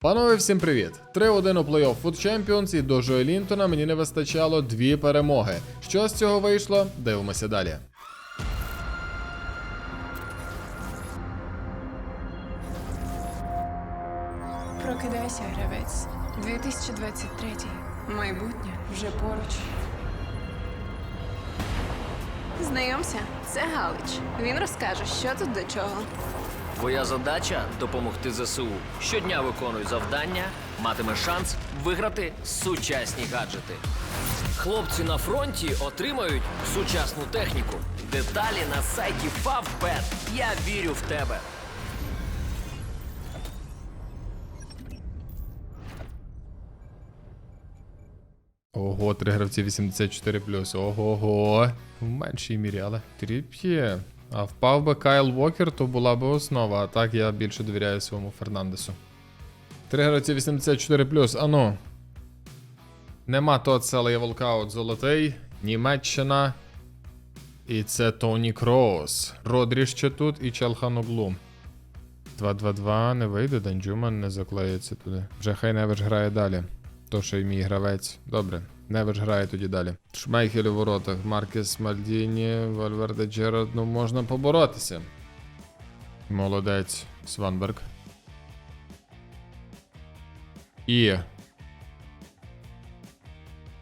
Панове, всім привіт! 3-1 у плей-офф Food Champions і до Джоя Лінтона мені не вистачало дві перемоги. Що з цього вийшло? Дивимося далі. Прокидайся, гравець. 2023. Майбутнє вже поруч. Знайомся, це Галич. Він розкаже, що тут до чого. Твоя задача допомогти ЗСУ. Щодня виконуй завдання, матиме шанс виграти сучасні гаджети. Хлопці на фронті отримають сучасну техніку. Деталі на сайті Favbet. Я вірю в тебе. Ого, три гравці 84 Ого-го. В меншій мірі, але тріп'є. А впав би Кайл Вокер, то була би основа, а так я більше довіряю своєму Фернандесу. Три гравці 84 Ану. Нема Тоцела і Волкаут золотий. Німеччина. І це Тоні Крос. Родрі ще тут і Челханоглу. 2-2-2 не вийде, Данджуман не заклеїться туди. Вже хай Невич грає далі. То, що й мій гравець. Добре. Невич грає тоді далі. Шмейхель у воротах. Маркес Мальдіні, Вальверде Джерард. Ну можна поборотися. Молодець. Сванберг. І.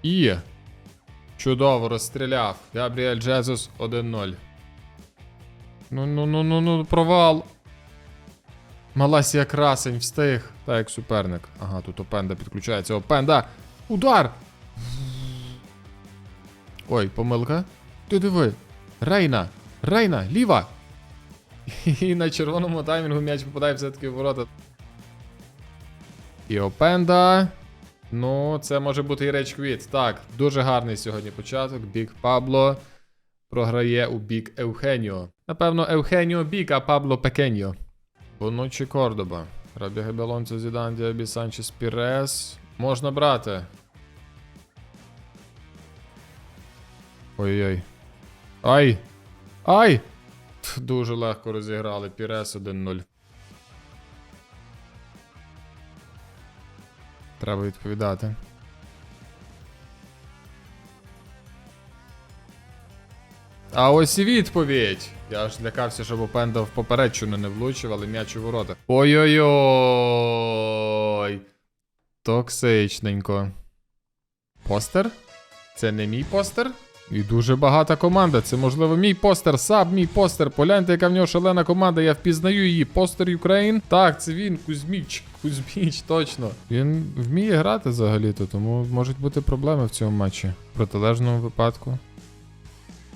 І. Чудово розстріляв. Габріель Джезус 1-0. Ну, ну, ну, ну, ну, провал. Маласія красень встиг. Так, як суперник. Ага, тут Опенда підключається. Опенда! Удар! Ой, помилка. Ти диви. Рейна! Рейна! Ліва! І на червоному таймінгу м'яч попадає все-таки в ворота. І Опенда. Ну, це може бути і Реч Квіт. Так, дуже гарний сьогодні початок. Бік Пабло програє у бік Евхеніо. Напевно, Евхеніо бік, а Пабло Пекеньо. Бонучі Кордоба. Рабі Гебелонцо Зідан, Діабі Санчес Пірес. Можна брати. Ой-ой. Ай! Ай! Дуже легко розіграли. Пірес 1-0. Треба відповідати. А ось і відповідь. Я ж лякався, щоб Опенда в попередчину не влучив, але м'яч у ворота. Ой-ой-ой. Токсичненько. Постер? Це не мій постер? І дуже багата команда. Це, можливо, мій постер, саб, мій постер. Погляньте, яка в нього шалена команда. Я впізнаю її. Постер Юкрейн. Так, це він, Кузьміч. Кузьміч, точно. Він вміє грати взагалі-то, тому можуть бути проблеми в цьому матчі. В протилежному випадку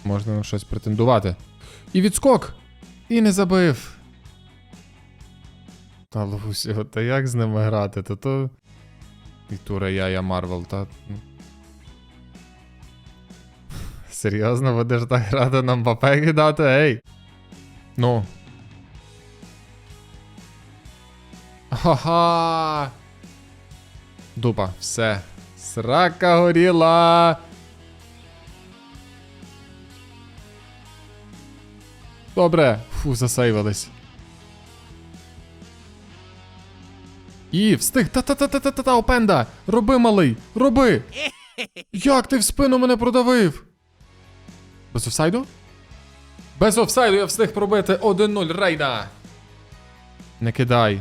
можна на щось претендувати. І відскок! І не забив. Та Лусіо, та як з ними грати? То то. І Тура я, я Марвел, та. Серйозно, будеш так грати нам папе кидати, ей? Ну. Ха-ха! Дупа, все. Срака горіла! Добре. Фу, засейвились. І встиг. Та-та-та-та-та-та, Опенда! Роби, малий! Роби! Як ти в спину мене продавив? Без офсайду? Без офсайду я встиг пробити 1-0 Рейна. Не кидай.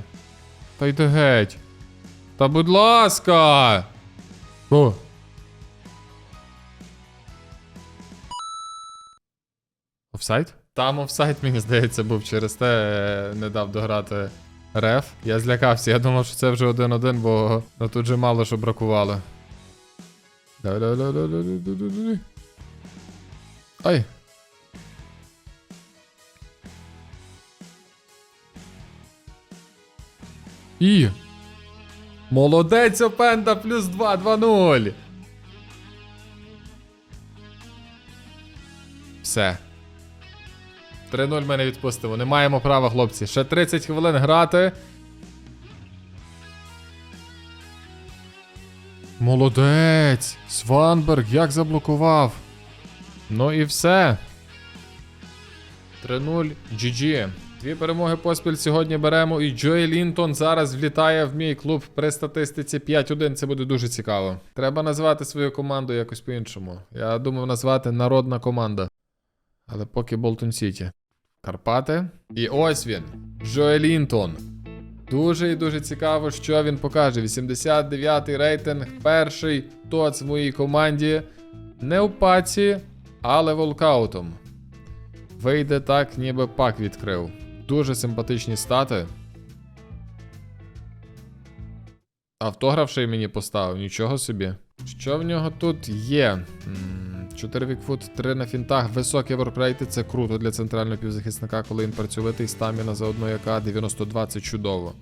Та йди геть. Та будь ласка. О. Офсайд? Там офсайд, мені здається, був через те е, не дав дограти реф. Я злякався, я думав, що це вже 1-1, бо тут же мало що бракувало. Ай. І. Молодець Опенда плюс 2, 2-0. Все. 3-0 мене відпустимо. Не маємо права, хлопці. Ще 30 хвилин грати. Молодець! Сванберг, як заблокував. Ну і все. 3-0 GG. Дві перемоги поспіль сьогодні беремо. І Джої Лінтон зараз влітає в мій клуб при статистиці 5-1. Це буде дуже цікаво. Треба назвати свою команду якось по-іншому. Я думав назвати народна команда. Але поки Болтон Сіті. Карпати. І ось він. Джої Лінтон. Дуже і дуже цікаво, що він покаже. 89-й рейтинг, перший тоц в моїй команді. Не у паці, але волкаутом. Вийде так, ніби пак відкрив. Дуже симпатичні стати. Автограф ще й мені поставив, нічого собі. Що в нього тут є? 4 вікфут, 3 на фінтах, високі воркрейти, це круто для центрального півзахисника, коли він працьовитий, стаміна за одну яка 92 це чудово.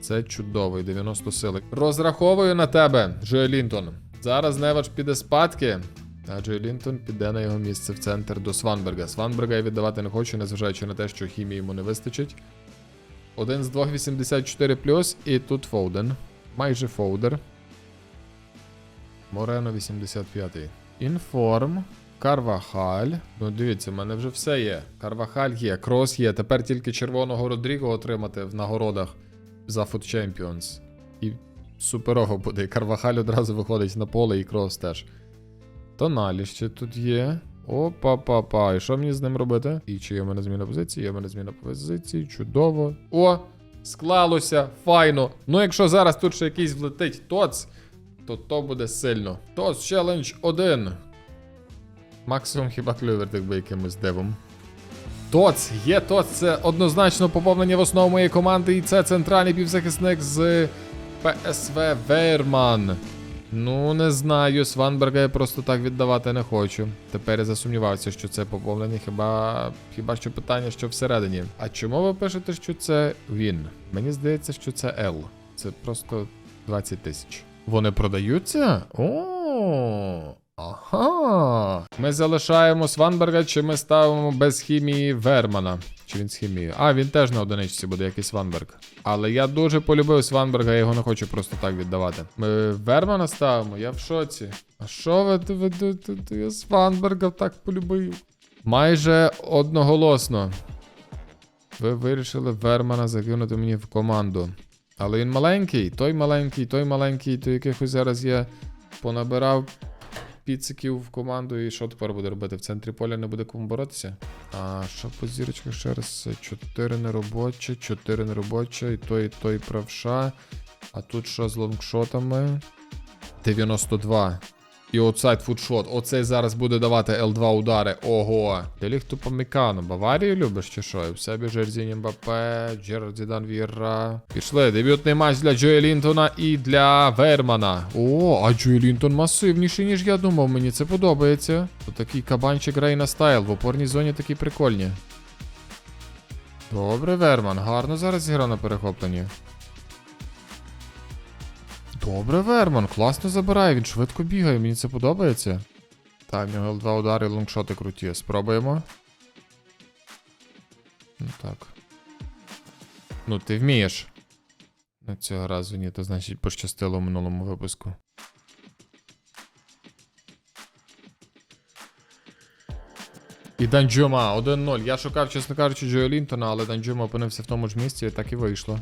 Це чудово, і 90 сили. Розраховую на тебе, Джой Лінтон. Зараз Невач піде спадки, а Джой Лінтон піде на його місце в центр до Сванберга. Сванберга я віддавати не хочу, незважаючи на те, що хімії йому не вистачить. Один з двох 84 і тут Фоуден. Майже Фоудер. Морено 85. Інформ. Карвахаль. Ну, дивіться, в мене вже все є. Карвахаль є, крос є. Тепер тільки червоного Родріго отримати в нагородах за Foot Champions. І суперого буде. І Карвахаль одразу виходить на поле і крос теж. Тоналі ще тут є. Опа-па-па. І що мені з ним робити? І чи є в мене зміна позиції? Є в мене зміна позиції. Чудово. О! Склалося, файно. Ну, якщо зараз тут ще якийсь влетить тоц, то то буде сильно. Тоц челендж 1. Максимум хіба клювертик би якимось дивом. Тоц, є Тоц, це однозначно поповнення в основу моєї команди, і це центральний півзахисник з ПСВ Верман. Ну, не знаю, Сванберга я просто так віддавати не хочу. Тепер я засумнівався, що це поповнення, хіба хіба що питання, що всередині. А чому ви пишете, що це він? Мені здається, що це L. Це просто 20 тисяч. Вони продаються? О, ага. Ми залишаємо Сванберга, чи ми ставимо без хімії Вермана. Чи він з хімією? А, він теж на одиничці буде, як і Сванберг. Але я дуже полюбив Сванберга, я його не хочу просто так віддавати. Ми Вермана ставимо, я в шоці. А що ви, ви, ви, ви, ви я Сванберга так полюбив? Майже одноголосно. Ви вирішили Вермана закинути мені в команду. Але він маленький, той маленький, той маленький, то якихось зараз я понабирав піциків в команду, і що тепер буде робити? В центрі поля не буде кому боротися? А що по зірочках ще раз? 4 неробоче, 4 неробоче, і той, і той правша. А тут що з лонгшотами? 92. І оцайт фудшот. Оцей зараз буде давати L2 удари. Ого. Деліг тупо Мікано. Баварію любиш чи що? І в себе Жерзінь Мбаппе, Джердідан Віра. Пішли. Дебютний матч для Джої Лінтона і для Вермана. О, а Джої Лінтон масивніший, ніж я думав. Мені це подобається. Тут такий кабанчик Рейна Стайл. В опорній зоні такі прикольні. Добре, Верман. Гарно зараз зіграв на перехопленні. Добре, Верман, класно забирає, він швидко бігає, мені це подобається. Так, в нього два удари, лонгшоти круті. Спробуємо. Ну так. Ну, ти вмієш. Ну, цього разу ні, то значить пощастило в минулому випуску. І Данджума 1-0. Я шукав, чесно кажучи, Джо Лінтона, але Данджума опинився в тому ж місці, і так і вийшло.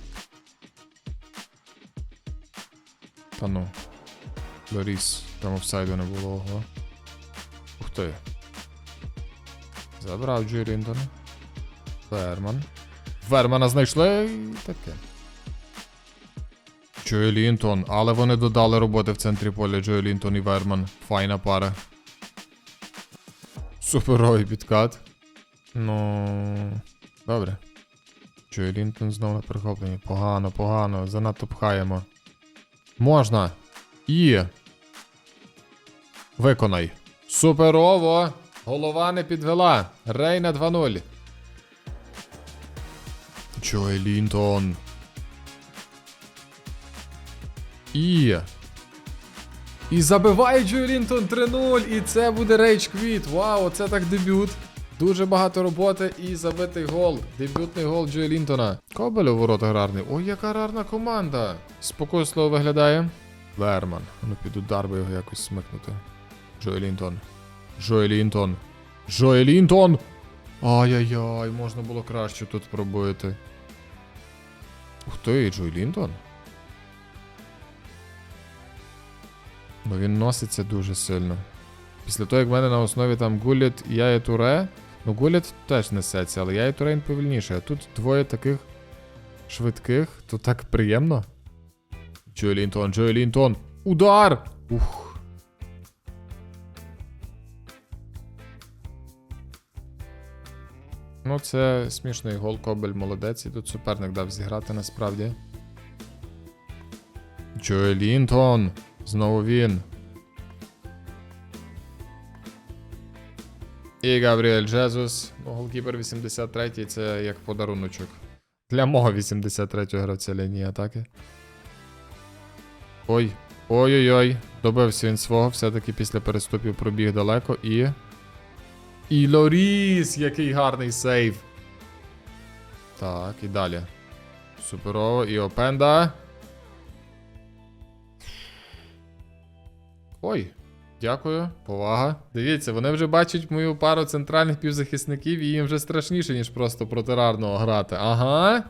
Та ну. Там офсайду не було, ого. Ух ти. Забрав Джой Лінтона. Верман. Вермана знайшли і таке. Джой Лінтон, але вони додали роботи в центрі поля Джой Лінтон і Верман. Файна пара. Суперовий підкат. Ну. Добре. Джой Лінтон знову на перехопленні. Погано, погано. Занадто пхаємо. Можна. І. Виконай. Суперово. Голова не підвела. Рейна 2-0. Джой Лінтон. І. І забиває Джой Лінтон 3-0. І це буде рейдж квіт. Вау, це так дебют. Дуже багато роботи і забитий гол. Дебютний гол Джой Лінтона. Кобель у ворота гарний. Ой, яка гарна команда. Спокійно виглядає. Верман. Ну під удар би його якось смикнути. Джой Лінтон. Джой Лінтон. Джой Лінтон. Ай-яй-яй, можна було краще тут пробити. Ух ти, Джой Лінтон? Ну він носиться дуже сильно. Після того, як в мене на основі там Гуліт і я Туре. Ну, Гуліт теж несеться, але я і Туре він повільніше. А тут двоє таких швидких, то так приємно. Джой Лінтон, Джой Лінтон. Удар! Ух. Ну, це смішний гол, Кобель молодець, і тут суперник дав зіграти насправді. Джой Лінтон. Знову він. І Габріель Джезус. Ну, голкіпер 83-й це як подаруночок. Для мого 83-го гравця лінії атаки. Ой. Ой-ой-ой. Добився він свого, все-таки після переступів пробіг далеко і. І Лоріс! Який гарний сейв. Так, і далі. Суперово. І Опенда. Ой, дякую, повага. Дивіться, вони вже бачать мою пару центральних півзахисників, і їм вже страшніше, ніж просто проти рарного грати. Ага.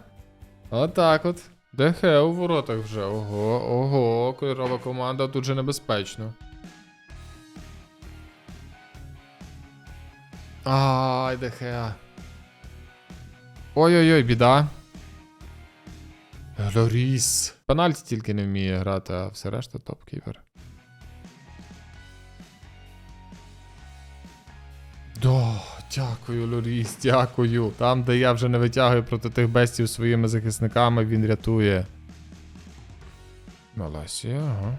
Отак от. Дехе у воротах вже. Ого, ого, кольорова команда тут же небезпечно. Ай, Дехе. Ой-ой-ой, біда. Лоріс. Пенальті тільки не вміє грати, а все решта топ-кіпер. Да, дякую, Лоріс, дякую. Там, де я вже не витягую проти тих бестів своїми захисниками, він рятує. Маласі, ага.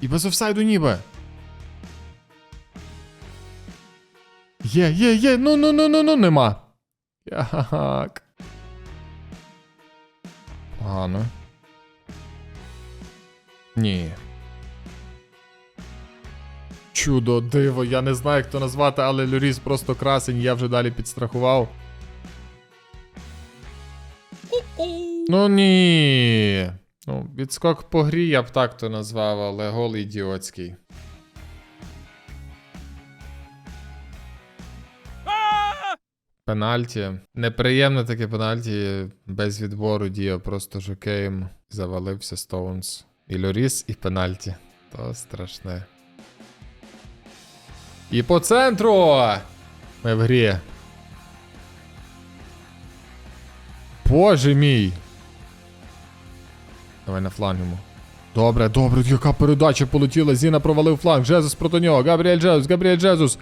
І без офсайду ніби. Є, є, є, ну ну ну ну ну нема. Як. Погано. Ні. Чудо, диво, я не знаю, як то назвати, але Люріс просто красень, я вже далі підстрахував. Ну ні. Ну, відскок по грі я б так то назвав, але гол ідіотський. Пенальті. Неприємне таке пенальті. Без відбору діяв просто жокеєм. Завалився Стоунс. І Лоріс, і пенальті. То страшне. І по центру! Ми в грі. Боже мій. Давай на фланг. Добре, добре, яка передача полетіла. Зіна провалив фланг. Джезус проти нього. Габріель Джезус, Габріель Джезус.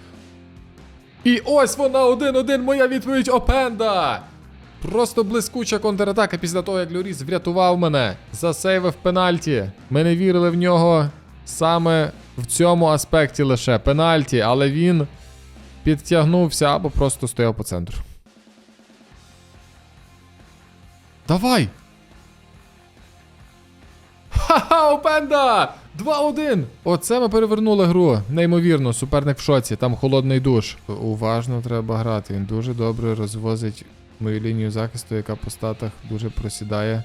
І ось вона один-один. Моя відповідь Опенда. Просто блискуча контратака після того, як Люріс врятував мене. Засейвив пенальті. Ми не вірили в нього саме в цьому аспекті лише пенальті, але він підтягнувся або просто стояв по центру. Давай! Ха-ха, Опенда! 2-1! Оце ми перевернули гру. Неймовірно, суперник в шоці, там холодний душ. Уважно треба грати. Він дуже добре розвозить мою лінію захисту, яка по статах дуже просідає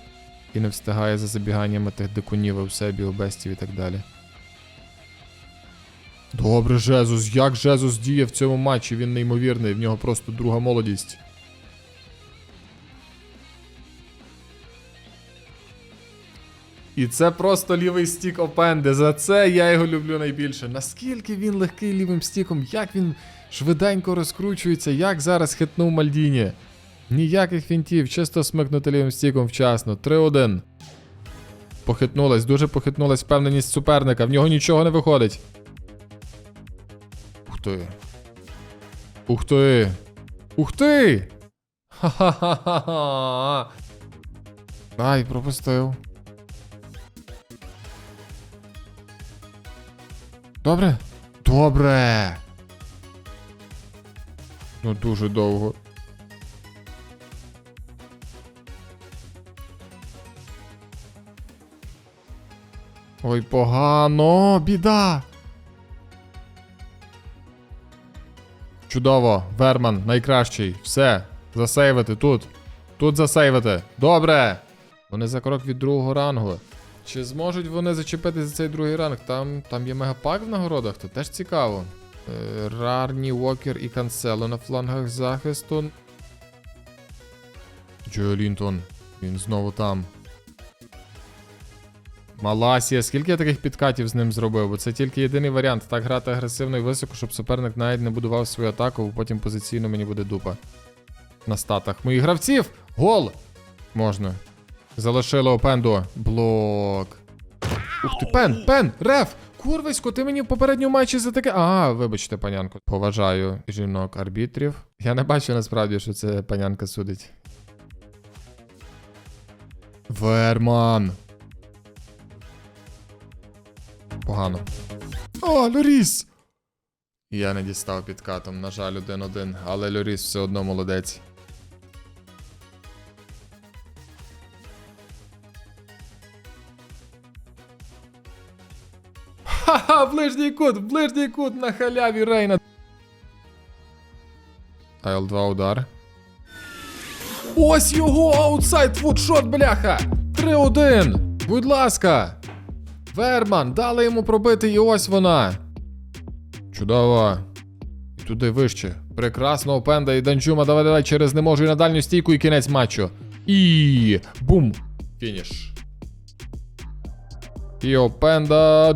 і не встигає за забіганнями тих дикунів, Евсебів, бестів і так далі. Добре, Жезус. Як Жезус діє в цьому матчі? Він неймовірний, в нього просто друга молодість. І це просто лівий стік Опенди. За це я його люблю найбільше. Наскільки він легкий лівим стіком, як він швиденько розкручується, як зараз хитнув Мальдіні. Ніяких фінтів, чисто смикнути лівим стіком вчасно. 3-1. Похитнулась, дуже похитнулась впевненість суперника. В нього нічого не виходить. Ти. Ух ти. Ух ти! Ха-ха-ха-ха. Ай, пропустив. Добре? Добре. Ну дуже довго. Ой, погано, біда. Чудово, Верман, найкращий. Все, засейвити тут. Тут засейвити. Добре. Вони за крок від другого рангу. Чи зможуть вони зачепити за цей другий ранг? Там, там є мегапак в нагородах, то теж цікаво. Е, Рарні, Уокер і Канцело на флангах захисту. Джо Лінтон. Він знову там. Маласія, скільки я таких підкатів з ним зробив? Бо це тільки єдиний варіант. Так грати агресивно і високо, щоб суперник навіть не будував свою атаку, бо потім позиційно мені буде дупа. На статах моїх гравців! Гол! Можна. Залишило Опенду. Блок. Ух ти, пен, пен, реф! Курвисько, ти мені в попередньому матчі за таке. А, вибачте, панянко. Поважаю жінок арбітрів. Я не бачу насправді, що це панянка судить. Верман. Погано. О, Лоріс! Я не дістав підкатом, на жаль, 1-1, але Лоріс все одно молодець. Ха-ха, ближній кут, ближній кут на халяві Рейна. Айл 2 удар. Ось його аутсайд футшот, бляха! 3-1. Будь ласка. Верман, дали йому пробити, і ось вона. Чудово. І туди вище. Прекрасно, Опенда і Данчума. Давай, давай, через не можу і на дальню стійку і кінець матчу. І бум. Фініш. І Опенда.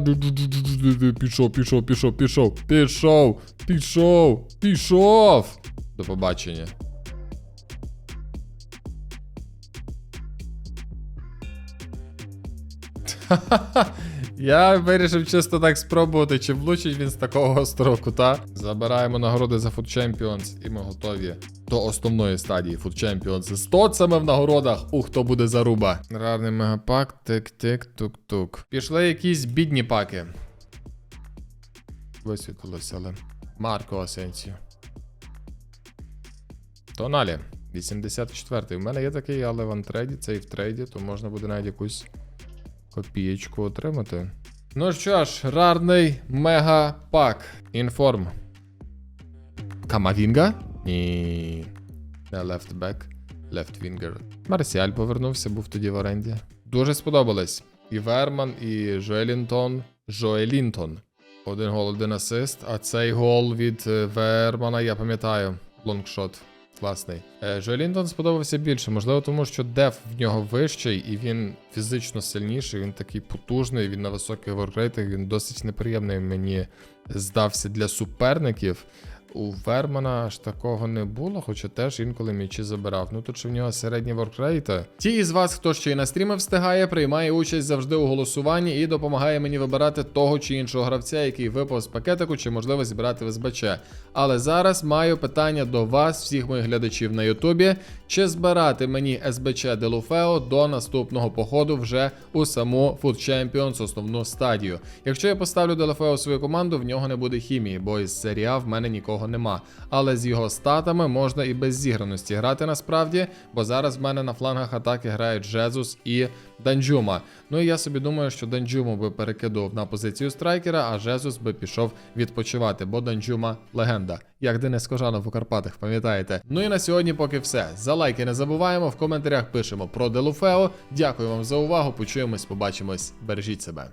Пішов, пішов, пішов, пішов, пішов, пішов, пішов. До побачення. Я вирішив чисто так спробувати, чи влучить він з такого гострого кута. Забираємо нагороди за Food Champions, і ми готові до основної стадії Food Champions. З тоцами в нагородах. Ух, хто буде заруба. Рарний мегапак, тик-тик-тук-тук. Пішли якісь бідні паки. Висвітлилося, але. Марко Асенсіо. Тоналі. 84-й. У мене є такий, але в антрейді, це і в трейді, то можна буде навіть якусь копієчку отримати. Ну що ж, рарний мегапак. Інформ. Камавінга? Ні. Не лефтбек. Лефтвінгер. Марсіаль повернувся, був тоді в оренді. Дуже сподобались. І Верман, і Жоелінтон. Жоелінтон. Один гол, один асист. А цей гол від е, Вермана, я пам'ятаю. Лонгшот. Класний. Е, сподобався більше. Можливо, тому що деф в нього вищий, і він фізично сильніший, він такий потужний, він на високих воркрейтах, він досить неприємний мені здався для суперників. У Вермана аж такого не було, хоча теж інколи м'ячі забирав. Ну тут ще в нього середні воркрейти. Ті із вас, хто ще й на стріми встигає, приймає участь завжди у голосуванні і допомагає мені вибирати того чи іншого гравця, який випав з пакетику, чи можливо зібрати в СБЧ. Але зараз маю питання до вас, всіх моїх глядачів на Ютубі. Чи збирати мені СБЧ Делуфео до наступного походу вже у саму Food Champions основну стадію? Якщо я поставлю Делуфео свою команду, в нього не буде хімії, бо із серія в мене нікого нема. Але з його статами можна і без зіграності грати насправді, бо зараз в мене на флангах атаки грають Джезус і Данджума. Ну і я собі думаю, що Данджуму би перекидував на позицію страйкера, а Жезус би пішов відпочивати, бо Данджума легенда. Як Денис Кожанов у Карпатах, пам'ятаєте? Ну і на сьогодні поки все. За лайки не забуваємо, в коментарях пишемо про Делуфео. Дякую вам за увагу. Почуємось, побачимось. Бережіть себе.